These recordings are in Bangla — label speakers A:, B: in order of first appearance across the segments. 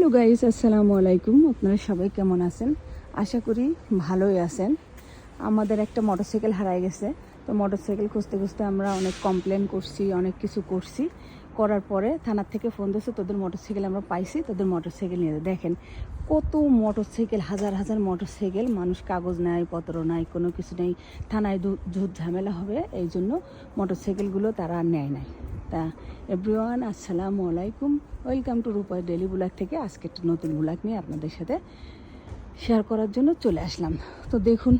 A: হ্যালো গাইস, আসসালামু আলাইকুম। আপনারা সবাই কেমন আছেন? আশা করি ভালোই আছেন। আমাদের একটা মোটরসাইকেল হারাই গেছে। তো মোটরসাইকেল খুঁজতে খুঁজতে আমরা অনেক কমপ্লেন করছি, অনেক কিছু করছি। করার পরে থানার থেকে ফোন দিয়েছে, তোদের মোটরসাইকেল আমরা পাইছি, তোদের মোটরসাইকেল নিয়ে দেখেন, কত মোটরসাইকেল হাজার হাজার মোটরসাইকেল মানুষ কাগজ নেয় পত্র নাই, কোনো কিছু নেই। থানায় ঝুট ঝামেলা হবে এই জন্য মোটরসাইকেলগুলো তারা নেয় নাই। তা এভরিওয়ান আসসালামু আলাইকুম। ওয়েলকাম টু রূপায় ডেলি ব্লগ থেকে আজকে একটা নতুন ব্লগ নিয়ে আপনাদের সাথে শেয়ার করার জন্য চলে আসলাম। তো দেখুন,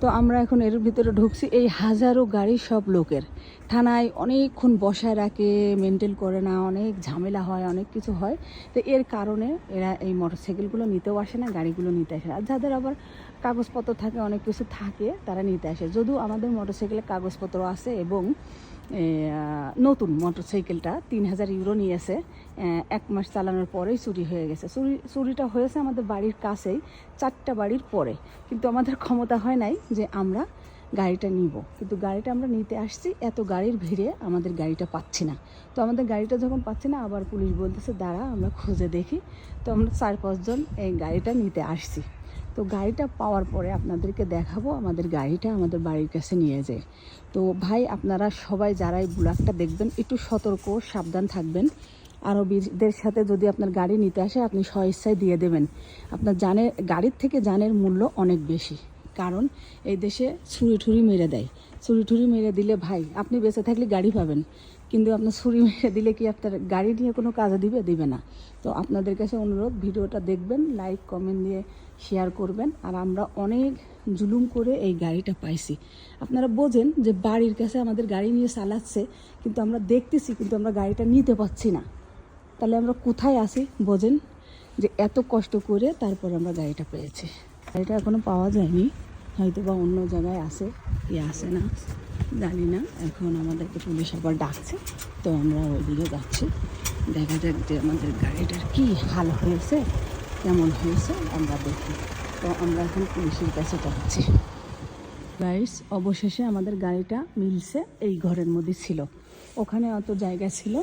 A: তো আমরা এখন এর ভিতরে ঢুকছি, এই হাজারো গাড়ি সব লোকের। থানায় অনেকক্ষণ বসায় রাখে মেনটেন করে না, অনেক ঝামেলা হয়, অনেক কিছু হয়। তো এর কারণে এরা এই মোটরসাইকেলগুলো নিতেও আসে না, গাড়িগুলো নিতে আসে আর যাদের আবার কাগজপত্র থাকে, অনেক কিছু থাকে, তারা নিতে আসে। যদিও আমাদের মোটরসাইকেলের কাগজপত্র আছে এবং নতুন মোটরসাইকেলটা তিন হাজার ইউরো নিয়েছে। এক মাস চালানোর পরেই চুরি হয়ে গেছে। চুরি, চুরিটা হয়েছে আমাদের বাড়ির কাছেই, চারটা বাড়ির পরে। কিন্তু আমাদের ক্ষমতা হয় নাই যে আমরা গাড়িটা নিব। কিন্তু গাড়িটা আমরা নিতে আসছি, এত গাড়ির ভিড়ে আমাদের গাড়িটা পাচ্ছি না। তো আমাদের গাড়িটা যখন পাচ্ছি না, আবার পুলিশ বলতেছে, দাঁড়া, আমরা খুঁজে দেখি। তো আমরা চার পাঁচজন এই গাড়িটা নিতে আসছি। তো গাড়িটা পাওয়ার পরে আপনাদেরকে দেখাবো, আমাদের গাড়িটা আমাদের বাড়ির কাছে নিয়ে যায়। তো ভাই, আপনারা সবাই যারাই ব্লগটা দেখবেন, একটু সতর্ক, সাবধান থাকবেন। আরবিদের সাথে যদি আপনার গাড়ি নিতে আসে, আপনি স্বেচ্ছায় দিয়ে দেবেন। আপনার জানের, গাড়ির থেকে জানের মূল্য অনেক বেশি। কারণ এই দেশে ছুরি ঠুরি মেরে দেয়। ছুরি ঠুরি মেরে দিলে ভাই, আপনি বেঁচে থাকলে গাড়ি পাবেন। কিন্তু আপনার ছুরি মেরে দিলে কি আপনার গাড়ি নিয়ে কোনো কাজে দিবে? দিবে না। তো আপনাদের কাছে অনুরোধ, ভিডিওটা দেখবেন লাইক কমেন্ট দিয়ে শেয়ার করবেন। আর আমরা অনেক জুলুম করে এই গাড়িটা পাইছি। আপনারা বোঝেন যে বাড়ির কাছে আমাদের গাড়ি নিয়ে চালাচ্ছে, কিন্তু আমরা দেখতেছি, কিন্তু আমরা গাড়িটা নিতে পারছি না। তাহলে আমরা কোথায় আসি বোঝেন যে এত কষ্ট করে তারপর আমরা গাড়িটা পেয়েছি। গাড়িটা এখনও পাওয়া যায়নি। হয়তো বা অন্য জায়গায় আসে কি আসে না, জানি না। এখন আমাদেরকে পুলিশ আবার ডাকছে, তো আমরা ওইদিকে যাচ্ছি। দেখা যাক যে আমাদের গাড়িটার কি হাল হয়েছে, কেমন হয়েছে, আমরা দেখি। তো আমরা এখন পুলিশের কাছে যাচ্ছি। গাইস অবশেষে আমাদের গাড়িটা মিলছে, এই ঘরের মধ্যে ছিল। ওখানে অত জায়গা ছিল,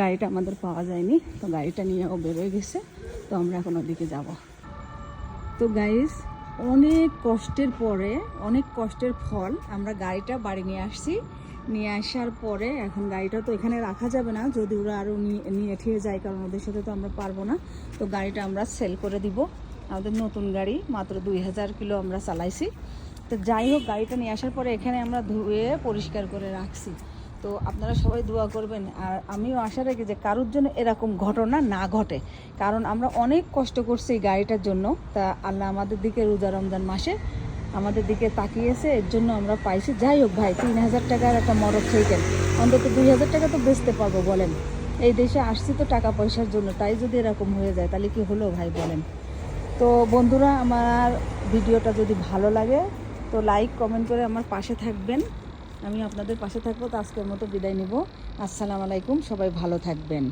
A: গাড়িটা আমাদের পাওয়া যায়নি, তো গাড়িটা নিয়ে ও বেরোয় গেছে, তো আমরা এখন ওদিকে যাব। তো গাইস অনেক কষ্টের পরে, অনেক কষ্টের ফল আমরা গাড়িটা বাড়ি নিয়ে আসছি। নিয়ে আসার পরে এখন গাড়িটা তো এখানে রাখা যাবে না, যদি ওরা আরও নিয়ে ঠিয়ে যায়, কারণ ওদের সাথে তো আমরা পারব না, তো গাড়িটা আমরা সেল করে দিব। আমাদের নতুন গাড়ি, মাত্র দুই হাজার কিলো আমরা চালাইছি। তো যাই হোক, গাড়িটা নিয়ে আসার পরে এখানে আমরা ধুয়ে পরিষ্কার করে রাখছি। তো আপনারা সবাই দোয়া করবেন। আর আমিও আশা রাখি যে কারোর জন্য এরকম ঘটনা না ঘটে। কারণ আমরা অনেক কষ্ট করছি এই গাড়িটার জন্য। তা আল্লাহ আমাদের দিকে রোজা রমজান মাসে আমাদের দিকে তাকিয়েছে, এর জন্য আমরা পাইছি। যাই হোক ভাই, তিন হাজার টাকার একটা মোটর সাইকেল অন্তত দুই হাজার টাকা তো বেচতে পারব বলেন। এই দেশে আসছি তো টাকা পয়সার জন্য, তাই যদি এরকম হয়ে যায়, তাহলে কি হলো ভাই বলেন? তো বন্ধুরা, আমার ভিডিওটা যদি ভালো লাগে, তো লাইক কমেন্ট করে আমার পাশে থাকবেন। আমি আপনাদের পাশে থাকব তো আজকের মতো বিদায় নেব। আসসালামু আলাইকুম সবাই ভালো থাকবেন।